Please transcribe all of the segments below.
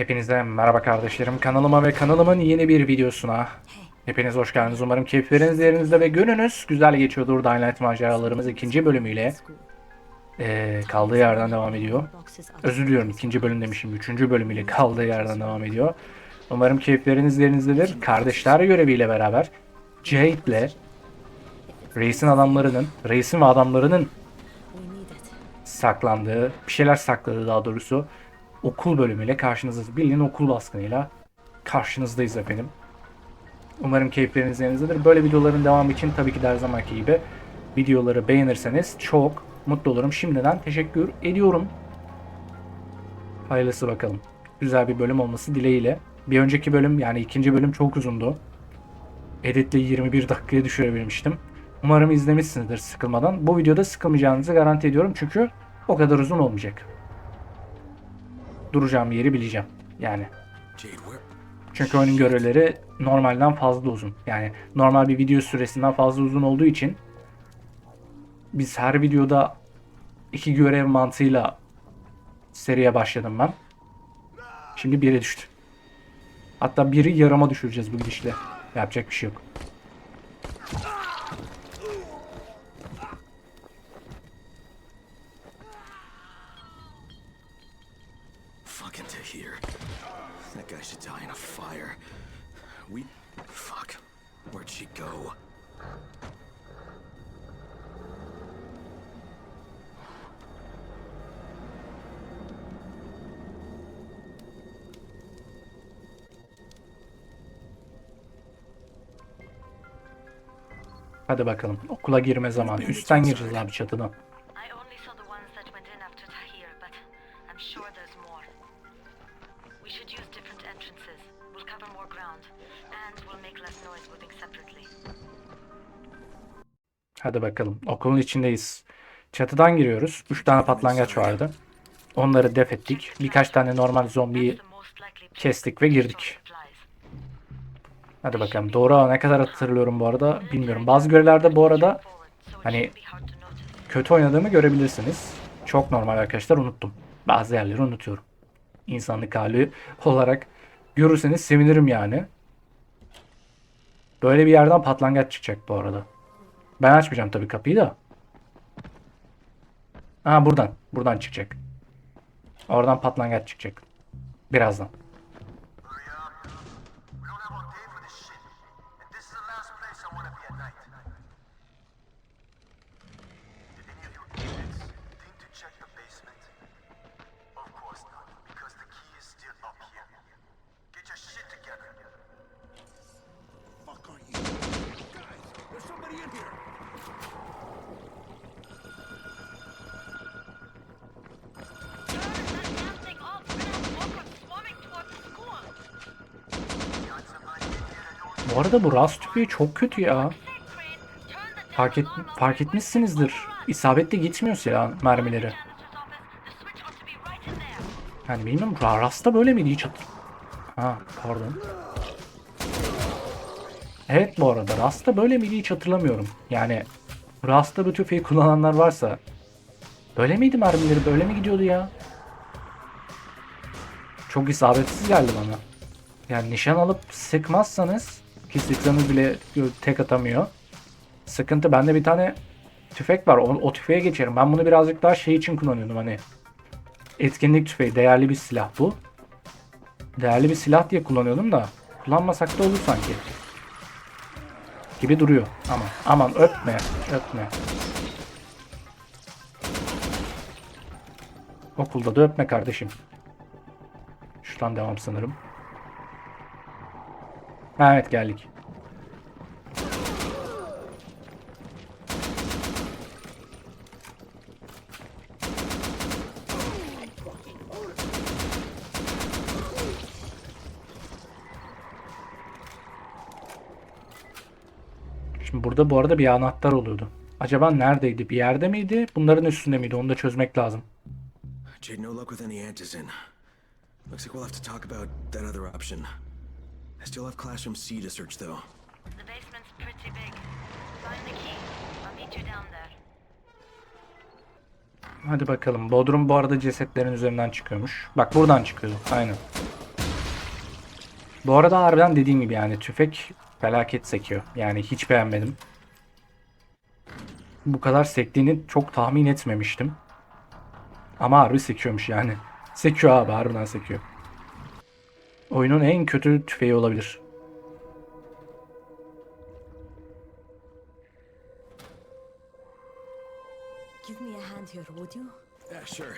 Hepinize merhaba kardeşlerim. Kanalıma ve kanalımın yeni bir videosuna. Hepiniz hoş geldiniz. Umarım keyifleriniz yerinizde ve gününüz güzel geçiyordur. Dying Light maceralarımız ikinci bölümüyle eee, kaldığı yerden devam ediyor. Özür diliyorum ikinci bölüm demişim. Üçüncü bölümüyle kaldığı yerden devam ediyor. Umarım keyifleriniz yerinizdedir. Kardeşler göreviyle beraber Jade'le Reis'in adamlarının, Reis'in ve adamlarının saklandığı, bir şeyler sakladığı daha doğrusu okul bölümüyle karşınızdayız. Bildiğin okul baskınıyla karşınızdayız efendim. Umarım keyifleriniz yerinizdedir. Böyle videoların devamı için tabii ki de her zamanki gibi videoları beğenirseniz çok mutlu olurum. Şimdiden teşekkür ediyorum. Hayırlısı bakalım. Güzel bir bölüm olması dileğiyle. Bir önceki bölüm yani ikinci bölüm çok uzundu. Editle 21 dakikaya düşürebilmiştim. Umarım izlemişsinizdir sıkılmadan. Bu videoda sıkılmayacağınızı garanti ediyorum çünkü o kadar uzun olmayacak. Duracağım yeri bileceğim. Yani. Çünkü oyunun görevleri normalden fazla uzun. Yani normal bir video süresinden fazla uzun olduğu için biz her videoda iki görev mantığıyla seriye başladım ben. Şimdi biri düştü. Hatta biri yarama düşüreceğiz bu gidişle. Yapacak bir şey yok. Hadi bakalım. Okula girme zamanı. Üstten gireceğiz abi çatıdan. Hadi bakalım. Okulun içindeyiz. Çatıdan giriyoruz. 3 tane patlangaç vardı. Onları def ettik. Birkaç tane normal zombiyi kestik ve girdik. Hadi bakalım. Doğru ne kadar hatırlıyorum bu arada bilmiyorum. Bazı görevlerde bu arada hani kötü oynadığımı görebilirsiniz. Çok normal arkadaşlar unuttum. Bazı yerleri unutuyorum. İnsanlık hali olarak görürseniz sevinirim yani. Böyle bir yerden patlangaç çıkacak bu arada. Ben açmayacağım tabii kapıyı da. Ha buradan. Buradan çıkacak. Oradan patlangaç çıkacak. Birazdan. Arada bu ras tüfeği çok kötü ya. Fark, et, fark etmişsinizdir. İsabetle gitmiyor silah mermileri. Yani bilmiyorum Ra- Rasta böyle miydi hiç hatır... Ha pardon. Evet bu arada Rasta böyle miydi hiç hatırlamıyorum. Yani Rasta bu tüfeği kullananlar varsa böyle miydi mermileri böyle mi gidiyordu ya? Çok isabetsiz geldi bana. Yani nişan alıp sıkmazsanız ki sıksanız bile tek atamıyor. Sıkıntı bende bir tane tüfek var. O, o tüfeğe geçerim. Ben bunu birazcık daha şey için kullanıyordum hani. Etkinlik tüfeği. Değerli bir silah bu. Değerli bir silah diye kullanıyordum da. Kullanmasak da olur sanki. Gibi duruyor. Aman. Aman öpme. Öpme. Okulda da öpme kardeşim. Şuradan devam sanırım. Ha, evet geldik. Şimdi burada bu arada bir anahtar oluyordu. Acaba neredeydi? Bir yerde miydi? Bunların üstünde miydi? Onu da çözmek lazım. Jade, no luck with any antizin. Looks like we'll have to talk about that other option. I still have Classroom C to search, though. The basement's pretty big. Find the key. I'll meet you down there. Hadi bakalım. Bodrum bu arada cesetlerin üzerinden çıkıyormuş. Bak buradan çıkıyor. Aynen. Bu arada harbiden dediğim gibi yani tüfek felaket sekiyor. Yani hiç beğenmedim. Bu kadar sektiğini çok tahmin etmemiştim. Ama harbi sekiyormuş yani. Sekiyor abi harbiden sekiyor. Oyunun en kötü tüfeği olabilir. Give me a hand here, would you? Yeah, sure.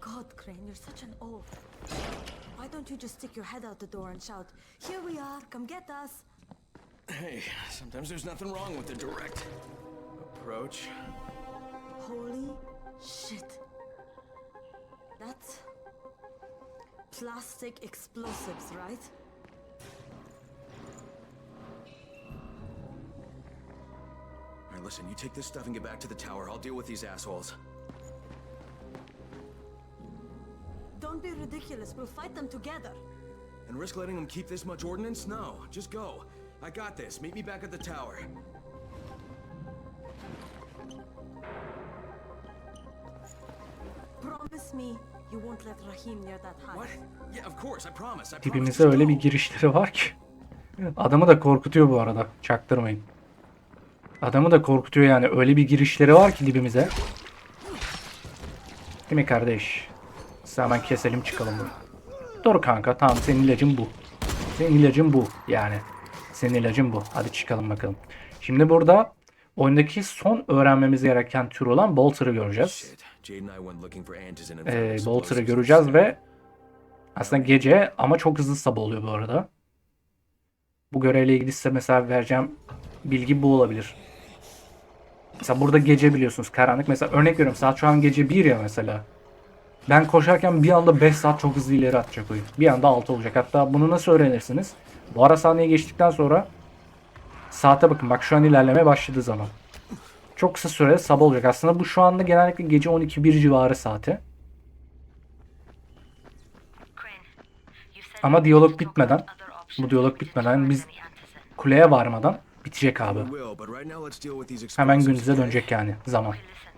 God, Crane, you're such an oaf. Why don't you just stick your head out the door and shout, Here we are, come get us? Hey, sometimes there's nothing wrong with the direct approach. Holy shit. That's plastic explosives, right? All right, listen, you take this stuff and get back to the tower. I'll deal with these assholes. Don't be ridiculous, we'll fight them together. And risk letting them keep this much ordnance? No, just go. I got this. Meet me back at the tower. Promise me you won't let Rahim near that hive. What? Yeah, of course. I promise. I promise. Dibimize Just öyle bir girişleri var ki. Adamı da korkutuyor bu arada. Çaktırmayın. Adamı da korkutuyor yani. Öyle bir girişleri var ki dibimize. Değil mi kardeş? Biz hemen keselim çıkalım buradan. Dur kanka tamam senin ilacın bu. Senin ilacın bu yani. Senin ilacın bu. Hadi çıkalım bakalım. Şimdi burada oyundaki son öğrenmemiz gereken tür olan Bolter'ı göreceğiz. And Ee, Bolter'ı göreceğiz ve aslında gece ama çok hızlı sabah oluyor bu arada. Bu görevle ilgili size mesela vereceğim bilgi bu olabilir. Mesela burada gece biliyorsunuz karanlık. Mesela örnek veriyorum saat şu an gece 1 ya mesela. Ben koşarken bir anda 5 saat çok hızlı ileri atacak oyun. Bir anda 6 olacak. Hatta bunu nasıl öğrenirsiniz? Bu ara sahneyi geçtikten sonra saate bakın. Bak şu an ilerlemeye başladığı zaman. Çok kısa sürede sabah olacak. Aslında bu şu anda genellikle gece 12-1 civarı saati. Ama diyalog bitmeden, bu diyalog bitmeden biz kuleye varmadan bitecek abi. Will, Hemen günümüze dönecek yani zaman. Okay, listen.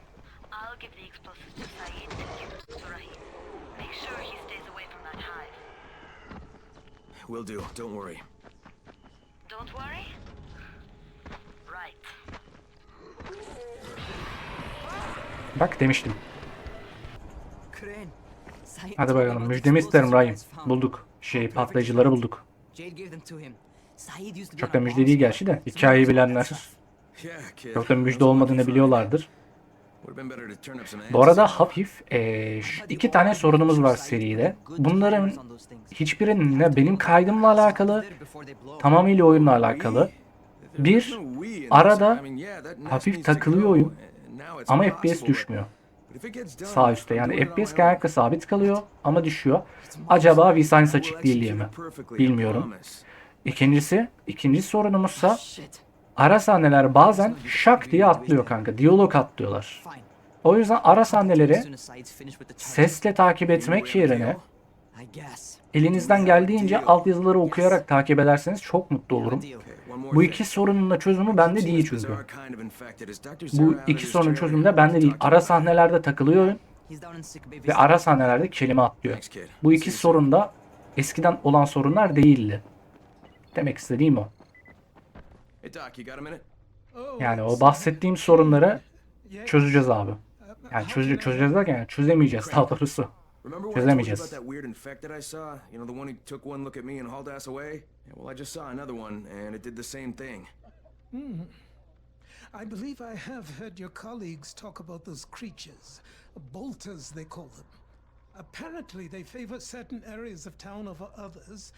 I'll give the explosives to Saeed, you to Rahim. Make sure he stays away from that hive. Will do. Don't worry. Don't worry. Right. Bak demiştim. Hadi bakalım müjdemi isterim Rahim. Bulduk. Şey patlayıcıları bulduk. Çok da müjde değil gerçi de. Hikayeyi bilenler çok da müjde olmadığını biliyorlardır. Bu arada hafif eee, şu iki tane sorunumuz var seride. Bunların hiçbiri ne benim kaydımla alakalı tamamıyla oyunla alakalı. Bir, arada hafif takılıyor oyun ama FPS düşmüyor. Sağ üstte yani FPS genellikle sabit kalıyor ama düşüyor. Acaba VSync açık değil diye mi? Bilmiyorum. İkincisi, ikinci sorunumuzsa Shit. ara sahneler bazen şak diye atlıyor kanka. Diyalog atlıyorlar. O yüzden ara sahneleri sesle takip etmek yerine. Elinizden geldiğince altyazıları okuyarak takip ederseniz çok mutlu olurum. Bu iki sorunun da çözümü bende değil çünkü. Bu iki sorunun çözümü de bende değil. Ara sahnelerde takılıyor ve ara sahnelerde kelime atlıyor. Bu iki sorun da eskiden olan sorunlar değildi. Demek istediğim o. Yani o bahsettiğim sorunları çözeceğiz abi. Yani çöze çözeceğiz derken yani çözemeyeceğiz daha doğrusu. Remember what I told you Çözemeyeceğiz. about that weird infected I saw? You know, the one who took one look at me and hauled ass away? Yeah, well, I just saw another one, and it did the same thing. Hmm. I believe I have heard your colleagues talk about those creatures. Bolters, they call them. Apparently, they favor certain areas of town over others,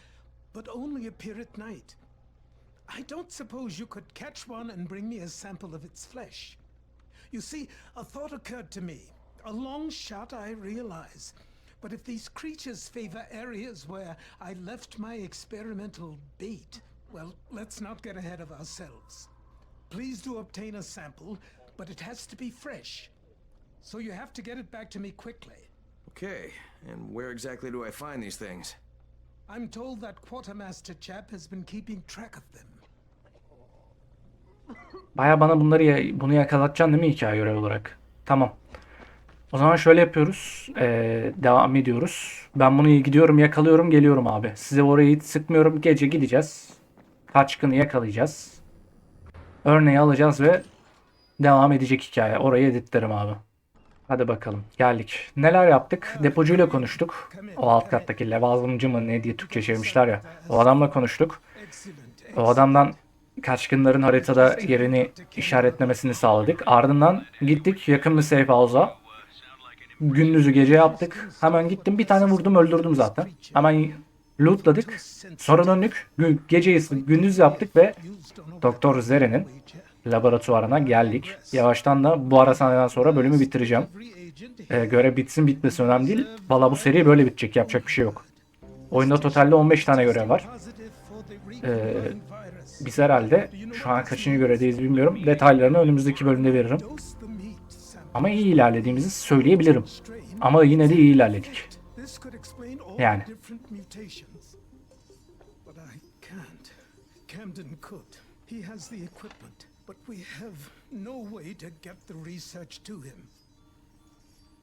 but only appear at night. I don't suppose you could catch one and bring me a sample of its flesh. You see, a thought occurred to me. A long shot, I realize. But if these creatures favor areas where I left my experimental bait, well, let's not get ahead of ourselves. Please do obtain a sample, but it has to be fresh. So you have to get it back to me quickly. Okay, and where exactly do I find these things? I'm told that Quartermaster chap has been keeping track of them. Baya bana bunları ya- bunu yakalatacaksın değil mi hikaye görev olarak? Tamam. O zaman şöyle yapıyoruz. Ee, devam ediyoruz. Ben bunu gidiyorum yakalıyorum geliyorum abi. Size orayı sıkmıyorum. Gece gideceğiz. Kaçkını yakalayacağız. Örneği alacağız ve devam edecek hikaye. Orayı editlerim abi. Hadi bakalım. Geldik. Neler yaptık? Depocuyla konuştuk. O alt kattaki levazımcı mı ne diye Türkçe çevirmişler ya. O adamla konuştuk. O adamdan kaçkınların haritada yerini işaretlemesini sağladık. Ardından gittik yakın bir safe house'a. Gündüzü gece yaptık. Hemen gittim bir tane vurdum öldürdüm zaten. Hemen lootladık. Sonra döndük. Gü- Geceyi gündüz yaptık ve Doktor Zere'nin laboratuvarına geldik. Yavaştan da bu ara sahneden sonra bölümü bitireceğim. Ee, görev bitsin bitmesin önemli değil. Valla bu seri böyle bitecek. Yapacak bir şey yok. Oyunda totalde 15 tane görev var. Ee, biz herhalde şu an kaçıncı görevdeyiz bilmiyorum. Detaylarını önümüzdeki bölümde veririm. Ama iyi ilerlediğimizi söyleyebilirim. Ama yine de iyi ilerledik. Yani. But I can't. Camden could. He has the equipment, but we have no way to get the research to him.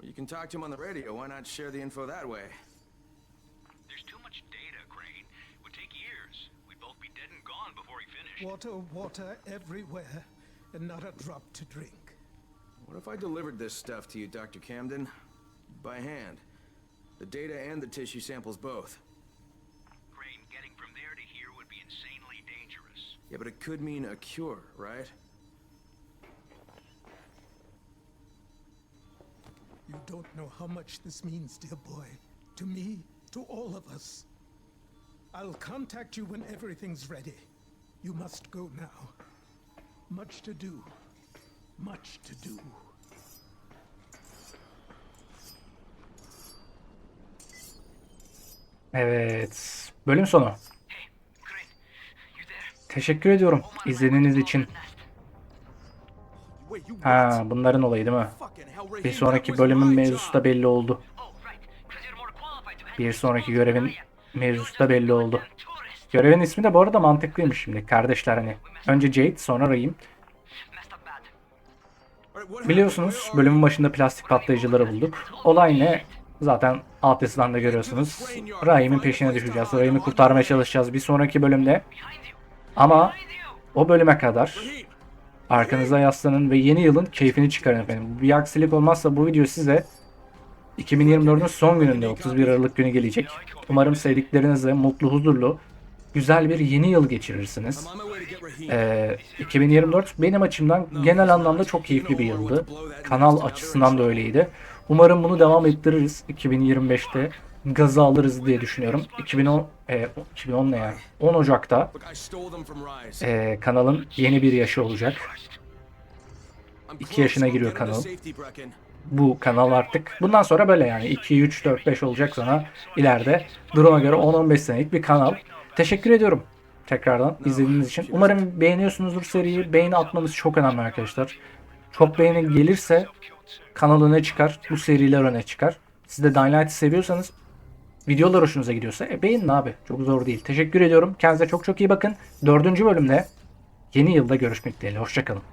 You can talk to him on the radio. Why not share the info that way? There's too much data, Crane. It would take years. We'd both be dead and gone before he finished. Water, water everywhere, and not a drop to drink. What if I delivered this stuff to you, Dr. Camden? By hand. The data and the tissue samples both. Crane, getting from there to here would be insanely dangerous. Yeah, but it could mean a cure, right? You don't know how much this means, dear boy. To me, to all of us. I'll contact you when everything's ready. You must go now. Much to do. Much to do. Evet. Bölüm sonu. Teşekkür ediyorum izlediğiniz için. Ha bunların olayı değil mi? Bir sonraki bölümün mevzusu da belli oldu. Bir sonraki görevin mevzusu da belli oldu. Görevin ismi de bu arada mantıklıymış şimdi. Kardeşler hani. Önce Jade sonra Rahim. Biliyorsunuz bölümün başında plastik patlayıcıları bulduk. Olay ne? Zaten alt yazıdan da görüyorsunuz. Rahim'in peşine düşeceğiz. Rahim'i kurtarmaya çalışacağız bir sonraki bölümde. Ama o bölüme kadar arkanıza yaslanın ve yeni yılın keyfini çıkarın efendim. Bir aksilik olmazsa bu video size 2024'ün son gününde 31 Aralık günü gelecek. Umarım sevdiklerinizle mutlu huzurlu güzel bir yeni yıl geçirirsiniz. Ee, 2024 benim açımdan genel anlamda çok keyifli bir yıldı. Kanal açısından da öyleydi. Umarım bunu devam ettiririz 2025'te. Gazı alırız diye düşünüyorum. 2010 e, 2010 ne ya? 10 Ocak'ta e, kanalın yeni bir yaşı olacak. I'm iki close. yaşına I'll giriyor kanal. Bu kanal artık bundan sonra böyle yani 2, 3, 4, 5 olacak sonra ileride duruma göre 10-15 senelik bir kanal. Teşekkür ediyorum tekrardan izlediğiniz için. Umarım beğeniyorsunuzdur seriyi. Beğeni atmanız çok önemli arkadaşlar. Çok beğeni gelirse kanal öne çıkar. Bu seriler öne çıkar. Siz de Dying seviyorsanız videolar hoşunuza gidiyorsa e, beğenin abi. Çok zor değil. Teşekkür ediyorum. Kendinize çok çok iyi bakın. Dördüncü bölümde yeni yılda görüşmek dileğiyle. Hoşçakalın.